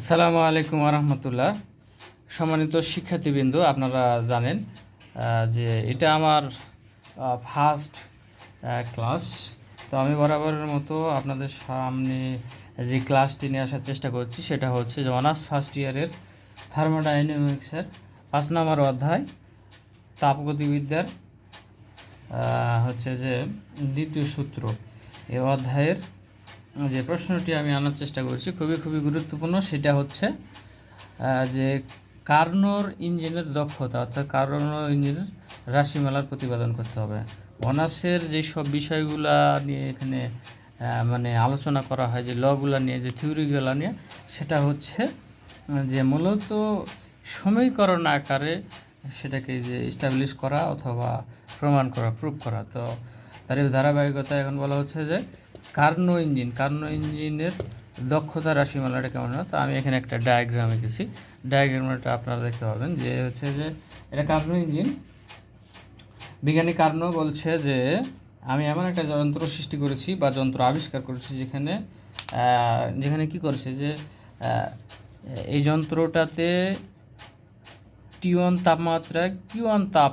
আসসালামু আলাইকুম আরহামতুল্লাহ। সম্মানিত শিক্ষার্থীবৃন্দ, আপনারা জানেন যে এটা আমার ফার্স্ট ক্লাস তো আমি বরাবরের মতো আপনাদের সামনে যে ক্লাসটি নিয়ে আসার চেষ্টা করছি, সেটা হচ্ছে যে অনার্স ফার্স্ট ইয়ারের থার্মোডাইনামিক্সের পাঁচ নম্বর অধ্যায়, তাপগতিবিদ্যার হচ্ছে যে দ্বিতীয় সূত্র। এ অধ্যায়ের যে প্রশ্নটি আমি আনার চেষ্টা করছি, খুবই খুবই গুরুত্বপূর্ণ, সেটা হচ্ছে যে কার্নোর ইঞ্জিনের দক্ষতা, অর্থাৎ কার্নোর ইঞ্জিনের রাশিমালার প্রতিপাদন করতে হবে। অনার্সের যে সব বিষয়গুলা নিয়ে এখানে মানে আলোচনা করা হয়, যে লগুলা নিয়ে, যে থিওরিগুলো নিয়ে, সেটা হচ্ছে, যে মূলত সমীকরণ আকারে সেটাকে যে স্টাবলিশ করা অথবা প্রমাণ করা প্রুভ করা। তো তার ধারাবাহিকতা এখন বলা হচ্ছে যে কার্নো ইঞ্জিন, কার্নো ইঞ্জিনের দক্ষতা রাশিমালাটা কেমন হয়? তো আমি এখানে একটা ডায়াগ্রাম এঁকেছি। ডায়াগ্রামটা আপনারা দেখতে পাবেন যে হচ্ছে যে এটা কার্নো ইঞ্জিন। বিজ্ঞানী কার্নো বলছে যে আমি এমন একটা যন্ত্র সৃষ্টি করেছি বা যন্ত্র আবিষ্কার করেছি যেখানে যেখানে কি করেছে যে এই যন্ত্রটাতে টি তাপমাত্রায় কিউ তাপ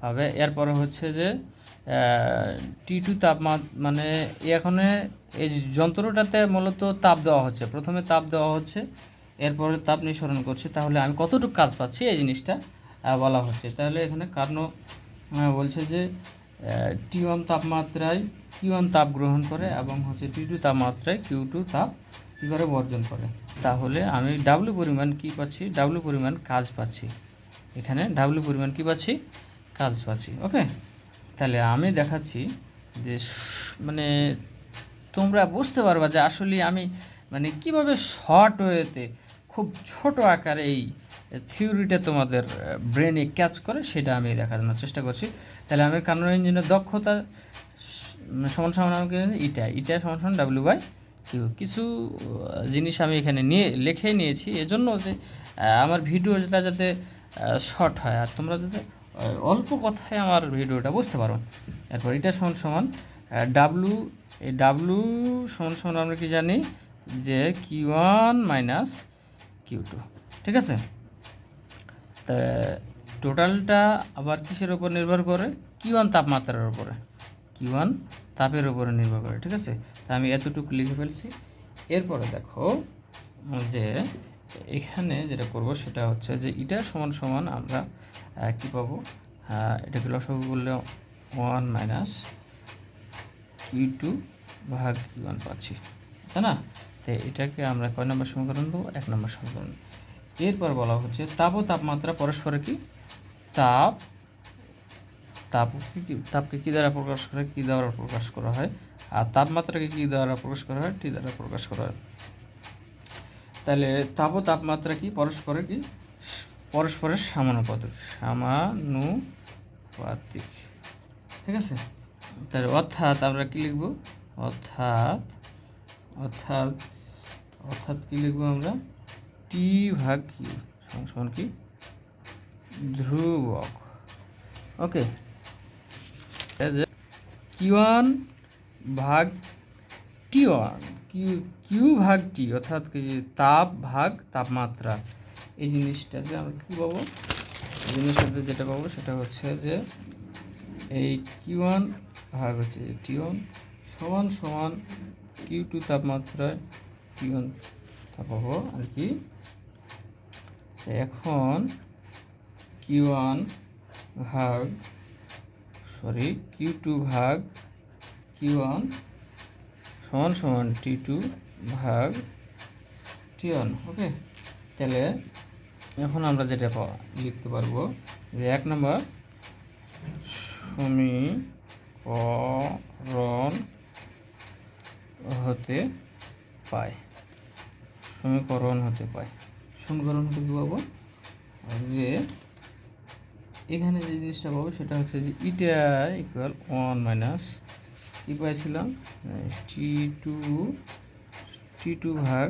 পাবে। এরপরে হচ্ছে যে টি টু তাপমাত্রা মানে এখানে এই যন্ত্রটাতে মূলত তাপ দেওয়া হচ্ছে। প্রথমে তাপ দেওয়া হচ্ছে, এরপরে তাপ নিঃসরণ করছে। তাহলে আমি কতটুকু কাজ পাচ্ছি এই জিনিসটা বলা হচ্ছে। তাহলে এখানে কারণ বলছে যে টি ওয়ান তাপমাত্রায় কিউ ওয়ান তাপ গ্রহণ করে এবং হচ্ছে টি টু তাপমাত্রায় কিউ টু তাপ কী করে বর্জন করে। তাহলে আমি ডাব্লু পরিমাণ কি পাচ্ছি? ডাব্লু পরিমাণ কাজ পাচ্ছি। এখানে ডাব্লু পরিমাণ কি পাচ্ছি? কাজ পাচ্ছি। ওকে তাহলে আমি দেখাচ্ছি যে মানে তোমরা বুঝতে পারবা যে আসলে আমি মানে কীভাবে শর্ট ওয়েতে খুব ছোট আকারে এই থিওরিটা তোমাদের ব্রেনে ক্যাচ করে সেটা আমি দেখানোর চেষ্টা করছি। তাহলে আমি কারণ ইঞ্জিনের দক্ষতা সমান সমান আমাকে ইটা ইটা সমান সমান ডাব্লিউ বাই কিউ কিছু জিনিস আমি এখানে নিয়ে, লিখে নিয়েছি। এজন্য যে আমার ভিডিওটা যাতে শর্ট হয়। আর তোমরা যাতে অল্প কথায় আমার ভিডিওটা বুঝতে পারো এরপর এটা সমান সমান ডাব্লু এই ডাব্লু সমান সমান আমরা কি জানি? যে Q one minus Q two ঠিক আছে? তা টোটালটা আবার কিসের উপর নির্ভর করে? কিউ ওয়ান তাপমাত্রার উপরে। কিউ ওয়ান তাপের উপরে নির্ভর করে, ঠিক আছে? তা আমি এতটুকু লিখে ফেলছি। এরপরে দেখো যে এখানে যেটা করব সেটা হচ্ছে যে এটা সমান সমান আমরা কি পাবো? আহ, এটাকে লসগু করলে ওয়ান মাইনাস কিউ টু ভাগ কিউ ওয়ান পাচ্ছি তাই না? তো এটাকে আমরা কয় নম্বর সমীকরণ দেবো? এক নম্বর সমীকরণ। এরপর বলা হচ্ছে তাপ ও তাপমাত্রা পরস্পরে কি? তাপ তাপ কি তাপকে কী দ্বারা প্রকাশ করে? কী দ্বারা প্রকাশ করা হয়? আর তাপমাত্রাকে কী দ্বারা প্রকাশ করা হয়? টি দ্বারা প্রকাশ করা হয়। তাহলে তাপ ও তাপমাত্রা কি? পরস্পরের কি? পরস্পরের সমানুপাতিক। সমানুপাতিক। ঠিক আছে? তাহলে অর্থাৎ আমরা কি লিখব? অর্থাৎ অর্থাৎ অর্থাৎ কি লিখব আমরা? টি ভাগ কিউ সমান কি? ধ্রুবক। ওকে। কিউ ওয়ান ভাগ টি ওয়ান কিউ কিউ ভাগ টি অর্থাৎ কি তাপ ভাগ তাপমাত্রা। এই জিনিসটাতে আমরা কী পাবো এই জিনিসটাতে যেটা পাবো সেটা হচ্ছে যে এই কিউ ওয়ান ভাগ হচ্ছে টি ওয়ান সমান সমান কিউ টু তাপমাত্রায় টি ওয়ান পাবো আর কি। এখন কিউ ওয়ান ভাগ সরি কিউ টু ভাগ কিউ ওয়ান সমান সমান টি টু ভাগ টি ওয়ান ওকে তাহলে এখন আমরা যেটা লিখতে পারব যে এক নম্বর সমীকরণ হতে পায়। সমীকরণ হতে পায়। সমীকরণ হতে কী পাবো? যে এখানে যে জিনিসটা পাবো সেটা হচ্ছে যে ইটা ইকুয়াল ওয়ান মাইনাস কি পাইছিলাম? টি টু টি টু ভাগ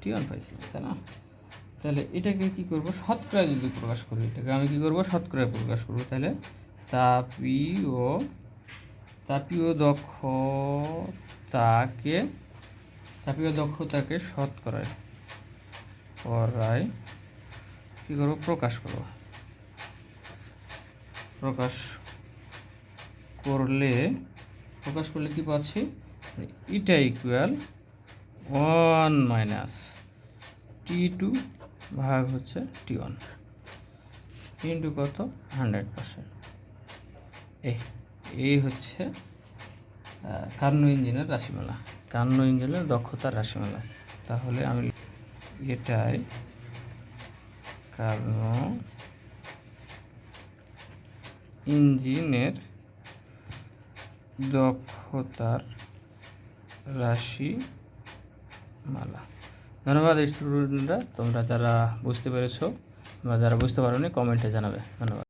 টি ওয়ান পাইছিলাম, তাই না? তাহলে এটাকে কি করব? শতকরায় যদি প্রকাশ করি, এটাকে আমি কি করব? শতকরায় প্রকাশ করব। তাহলে তাপীয় তাপীয় দক্ষতাকে তাপীয় দক্ষতাকে শতকরায় করাই কী করব? প্রকাশ করব। প্রকাশ করলে প্রকাশ করলে কি পাচ্ছি? Eta equal one minus T two ভাগ হচ্ছে টি ওয়ান ইন্টু কত? Hundred percent. এই এই হচ্ছে কার্নো ইঞ্জিনের রাশিমালা। কার্নো ইঞ্জিনের দক্ষতার রাশিমালা। তাহলে আমি এটাই কার্নো ইঞ্জিনের দক্ষতার রাশিমালা। ধন্যবাদ স্টুডেন্টরা তোমরা যারা বুঝতে পেরেছ বা যারা বুঝতে পারোনি কমেন্টে জানাবে। ধন্যবাদ।